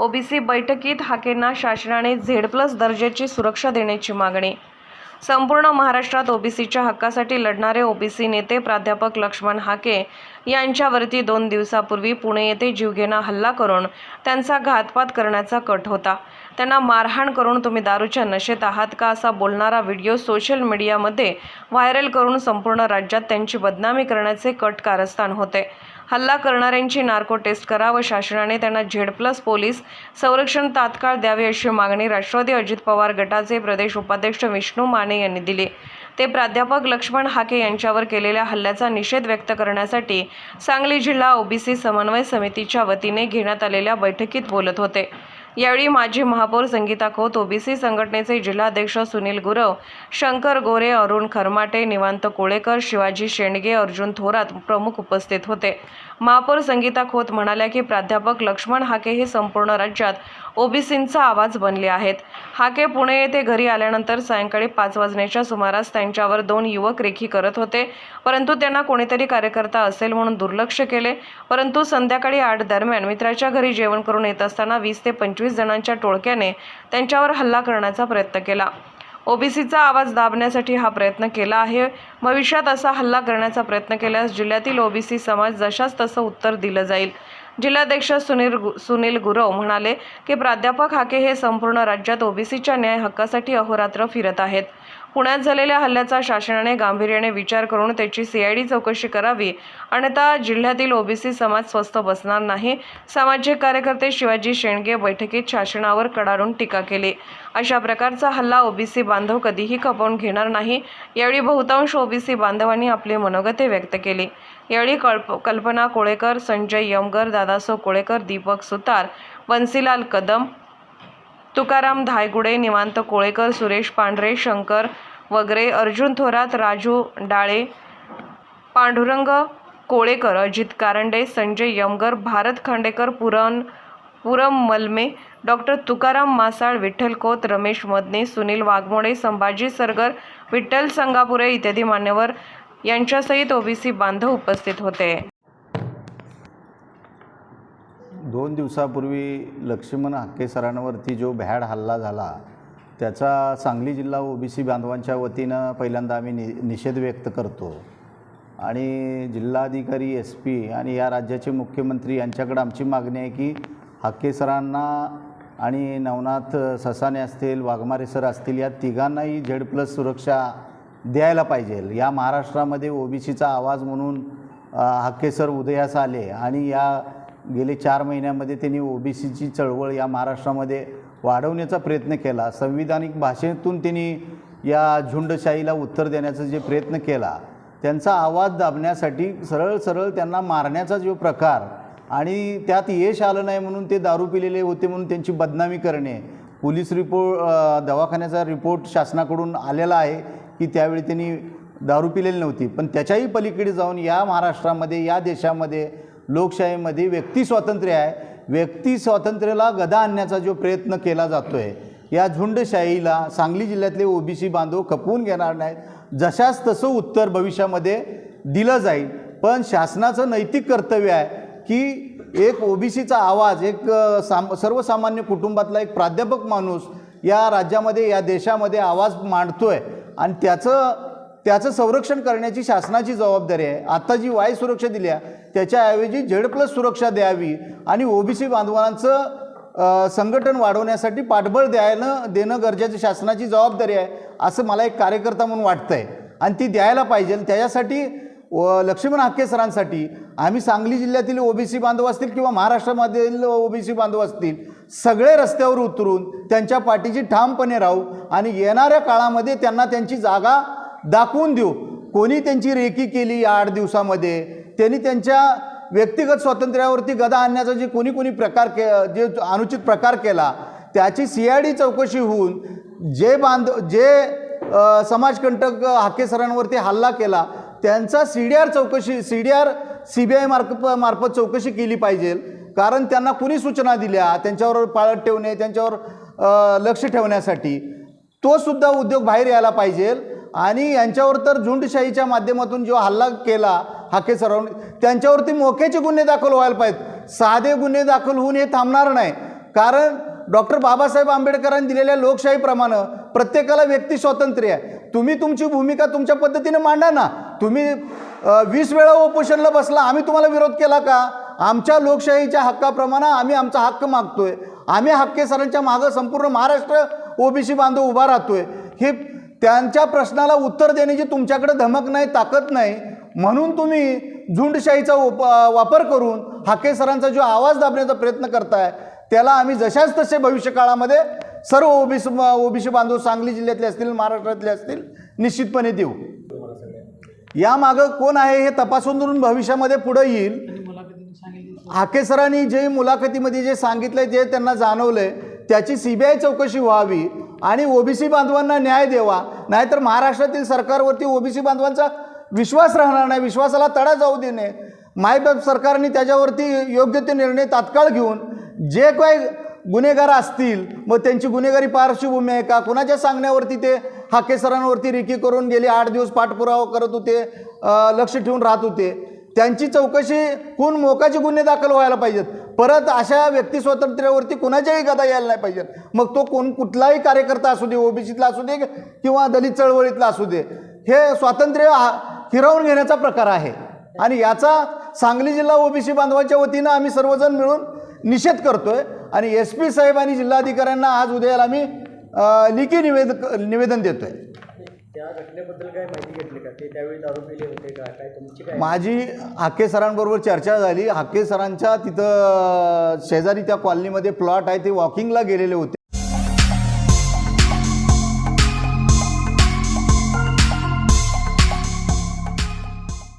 OBC बैठकीत हाकेंना शासनाने झेड प्लस दर्जाची सुरक्षा देण्याची मागणी. संपूर्ण महाराष्ट्रात ओबीसीच्या हक्कासाठी लढणारे ओबीसी नेते प्राध्यापक लक्ष्मण हाके यांच्यावरती दोन दिवसापूर्वी पुणे येथे जीवघेणा हल्ला करून त्यांचा घातपात करण्याचा कट होता. त्यांना मारहाण करून तुम्ही दारूच्या नशेत आहात का असा बोलणारा व्हिडिओ सोशल मीडियामध्ये व्हायरल करून संपूर्ण राज्यात त्यांची बदनामी करण्याचे कट कारस्थान होते. हल्ला करणाऱ्यांची नार्को टेस्ट करा व शासनाने त्यांना झेड प्लस पोलीस संरक्षण तात्काळ द्यावे अशी मागणी राष्ट्रवादी अजित पवार गटाचे प्रदेश उपाध्यक्ष विष्णू माने यांनी दिली. ते प्राध्यापक लक्ष्मण हाके यांच्यावर केलेल्या हल्ल्याचा निषेध व्यक्त करण्यासाठी सांगली जिल्हा ओबीसी समन्वय समितीच्या वतीने घेण्यात आलेल्या बैठकीत बोलत होते. यावेळी माजी महापौर संगीता खोत ओबीसी संघटनेचे जिल्हाध्यक्ष सुनील गुरव शंकर गोरे अरुण खरमाटे निवांत कोळेकर शिवाजी शेंडगे अर्जुन थोरात प्रमुख उपस्थित होते. महापौर संगीता खोत म्हणाल्या की प्राध्यापक लक्ष्मण हाके हे संपूर्ण राज्यात ओबीसींचा आवाज बनले आहेत. हाके पुणे येथे घरी आल्यानंतर सायंकाळी पाच वाजण्याच्या सुमारास त्यांच्यावर दोन युवक रेखी करत होते. परंतु त्यांना कोणीतरी कार्यकर्ता असेल म्हणून दुर्लक्ष केले. परंतु संध्याकाळी आठ दरम्यान मित्राच्या घरी जेवण करून येत असताना वीस ते पंचवीस जणांच्या टोळक्याने त्यांच्यावर हल्ला करण्याचा प्रयत्न केला. ओबीसीचा आवाज दाबण्यासाठी हा प्रयत्न केला आहे. भविष्यात असा हल्ला करण्याचा प्रयत्न केल्यास जिल्ह्यातील ओबीसी समाज जशाच तसं उत्तर दिलं जाईल. जिल्हाध्यक्ष सुनील गु- सुनील गुरव म्हणाले की प्राध्यापक हाके हे संपूर्ण राज्यात ओबीसीच्या न्याय हक्कासाठी अहोरात्र फिरत आहेत. पुण्यात झालेल्या हल्ल्याचा शासनाने गांभीर्याने विचार करून त्याची सीआयडी चौकशी करावी. अन्यथा जिल्ह्यातील ओबीसी समाज स्वस्थ बसणार नाही. सामाजिक कार्यकर्ते शिवाजी शेंडगे बैठकीत शासनावर कडाडून टीका केली. अशा प्रकारचा हल्ला ओबीसी बांधव कधीही खपवून घेणार नाही. यावेळी बहुतांश ओबीसी बांधवांनी आपली मनोगते व्यक्त केली. यावेळी कल्प कल्पना कोळेकर संजय यमगर दादासो कोळेकर दीपक सुतार बन्सीलाल कदम तुकाराम धायगुडे निवांत कोळेकर सुरेश पांढरे शंकर वगैरे अर्जुन थोरात राजू डाळे पांडुरंग कोळेकर अजित कारंडे संजय यमगर भारत खांडेकर पुरण पुरम मलमे डॉक्टर तुकाराम मासाळ विठ्ठल कोत रमेश मदने सुनील वाघमोडे संभाजी सरगर विठ्ठल संगापुरे इत्यादी मान्यवर यांच्यासहित ओबीसी बांधव उपस्थित होते. दोन दिवसापूर्वी लक्ष्मण हाके सरांवरती जो भ्याड हल्ला झाला त्याचा सांगली जिल्हा ओबीसी बांधवांच्या वतीनं पहिल्यांदा आम्ही नि निषेध व्यक्त करतो. आणि जिल्हाधिकारी एस पी आणि या राज्याचे मुख्यमंत्री यांच्याकडे आमची मागणी आहे की हाके सरांना आणि नवनाथ ससाने असतील वाघमारे सर असतील या तिघांनाही झेड प्लस सुरक्षा द्यायला पाहिजे. या महाराष्ट्रामध्ये ओबीसीचा आवाज म्हणून अ, हाके सर उदयास आले आणि या गेले चार महिन्यामध्ये त्यांनी ओबीसीची चळवळ या महाराष्ट्रामध्ये वाढवण्याचा प्रयत्न केला. संविधानिक भाषेतून त्यांनी या झुंडशाहीला उत्तर देण्याचा जे प्रयत्न केला त्यांचा आवाज दाबण्यासाठी सरळ सरळ त्यांना मारण्याचा जो प्रकार आणि त्यात यश आलं नाही म्हणून ते दारू पिलेले होते म्हणून त्यांची बदनामी करणे पोलीस रिपोर्ट दवाखान्याचा रिपोर्ट शासनाकडून आलेला आहे की त्यावेळी त्यांनी दारू पिलेली नव्हती. पण त्याच्याही पलीकडे जाऊन या महाराष्ट्रामध्ये या देशामध्ये लोकशाहीमध्ये व्यक्ती स्वातंत्र्य आहे. व्यक्ती स्वातंत्र्याला गदा आणण्याचा जो प्रयत्न केला जातो आहे या झुंडशाहीला सांगली जिल्ह्यातले ओबीसी बांधव खपवून घेणार नाहीत. जशाच तसं उत्तर भविष्यामध्ये दिलं जाईल. पण शासनाचं नैतिक कर्तव्य आहे की एक ओबीसीचा आवाज एक साम सर्वसामान्य कुटुंबातला एक प्राध्यापक माणूस या राज्यामध्ये या देशामध्ये आवाज मांडतो आहे आणि त्याचं त्याचं संरक्षण करण्याची शासनाची जबाबदारी आहे. आत्ता जी वाय सुरक्षा दिली आहे त्याच्याऐवजी झेड प्लस सुरक्षा द्यावी आणि ओबीसी बांधवांचं संघटन वाढवण्यासाठी पाठबळ द्यायला देणं गरजेचं शासनाची जबाबदारी आहे असं मला एक कार्यकर्ता म्हणून वाटतं आहे आणि ती द्यायला पाहिजे. त्याच्यासाठी व लक्ष्मण हाके सरांसाठी आम्ही सांगली जिल्ह्यातील ओबीसी बांधव असतील किंवा महाराष्ट्रामधील ओबीसी बांधव असतील सगळे रस्त्यावर उतरून त्यांच्या पाठीची ठामपणे राहू आणि येणाऱ्या काळामध्ये त्यांना त्यांची जागा दाखवून देऊ. कोणी त्यांची रेकी केली या आठ दिवसामध्ये? त्यांनी त्यांच्या व्यक्तिगत स्वातंत्र्यावरती गदा आणण्याचा जे कोणी कोणी प्रकार के जे अनुचित प्रकार केला त्याची सी आय डी चौकशी होऊन जे बांध जे समाजकंटक हाके सरांवरती हल्ला केला त्यांचा सी डी आर चौकशी C D R C B I मार्फ मार्फत चौकशी केली पाहिजे. कारण त्यांना कुणी सूचना दिल्या? त्यांच्यावर पाळत ठेवणे त्यांच्यावर लक्ष ठेवण्यासाठी. तो सुद्धा उद्योग बाहेर यायला पाहिजे. आणि यांच्यावर तर झुंडशाहीच्या माध्यमातून जो हल्ला केला हाके सरांनी त्यांच्यावरती मोक्याचे गुन्हे दाखल व्हायला पाहिजेत. साधे गुन्हे दाखल होऊन हे थांबणार नाही. कारण डॉक्टर बाबासाहेब आंबेडकरांनी दिलेल्या लोकशाहीप्रमाणे प्रत्येकाला व्यक्ती स्वातंत्र्य आहे. तुम्ही तुमची भूमिका तुमच्या पद्धतीने मांडा ना. तुम्ही वीस वेळा उपोषणला बसला आम्ही तुम्हाला विरोध केला का? आमच्या लोकशाहीच्या हक्काप्रमाणे आम्ही आमचा हक्क मागतोय. आम्ही हक्के सरांच्या मागं संपूर्ण महाराष्ट्र ओबीसी बांधव उभा राहतोय. हे त्यांच्या प्रश्नाला उत्तर देण्याची तुमच्याकडे धमक नाही ताकद नाही. म्हणून तुम्ही झुंडशाहीचा उप वापर करून हाके सरांचा जो आवाज दाबण्याचा प्रयत्न करताय त्याला आम्ही जशाच तसे भविष्यकाळामध्ये सर्व ओबीसी ओबीसी बांधव सांगली जिल्ह्यातले असतील महाराष्ट्रातले असतील निश्चितपणे देऊ. यामागं कोण आहे हे तपासून धरून भविष्यामध्ये पुढे येईल? हाके सरांनी जे मुलाखतीमध्ये जे सांगितलंय जे त्यांना जाणवलंय त्याची सी बी आय चौकशी व्हावी. आणि ओबीसी बांधवांना न्याय द्यावा नाहीतर महाराष्ट्रातील सरकारवरती ओबीसी बांधवांचा विश्वास राहणार नाही. विश्वासाला तडा जाऊ देणे मायबाप सरकारने त्याच्यावरती योग्य ते निर्णय तात्काळ घेऊन जे काही गुन्हेगार असतील मग त्यांची गुन्हेगारी पार्श्वभूमी आहे का? कुणाच्या सांगण्यावरती ते हाके सरांवरती रिकी करून गेले आठ दिवस पाठपुरावा करत होते लक्ष ठेवून राहत होते? त्यांची चौकशी कोण मोकाचे गुन्हे दाखल व्हायला पाहिजेत. परत अशा व्यक्ती स्वातंत्र्यावरती कुणाच्याही गदा यायला नाही पाहिजेत. मग तो कोण कुठलाही कार्यकर्ता असू दे ओबीसीतला असू दे किंवा दलित चळवळीतला असू दे हे स्वातंत्र्य हा- हिरावून घेण्याचा प्रकार आहे. आणि याचा सांगली जिल्हा ओबीसी बांधवाच्या वतीनं आम्ही सर्वजण मिळून निषेध करतोय आणि एस पी साहेब आणि जिल्हाधिकाऱ्यांना आज उद्याला आम्ही अ, लेखी निवेद निवेदन देतोय. त्या घटनेबद्दल काय माहिती घेतली का? ते त्यावेळी दारू पिले होते का? काय तुमची काय माझी हाके सरांबरोबर चर्चा झाली. हाके सरांच्या तिथं शेजारी त्या कॉलनीमध्ये प्लॉट आहे ते वॉकिंगला गेलेले होते.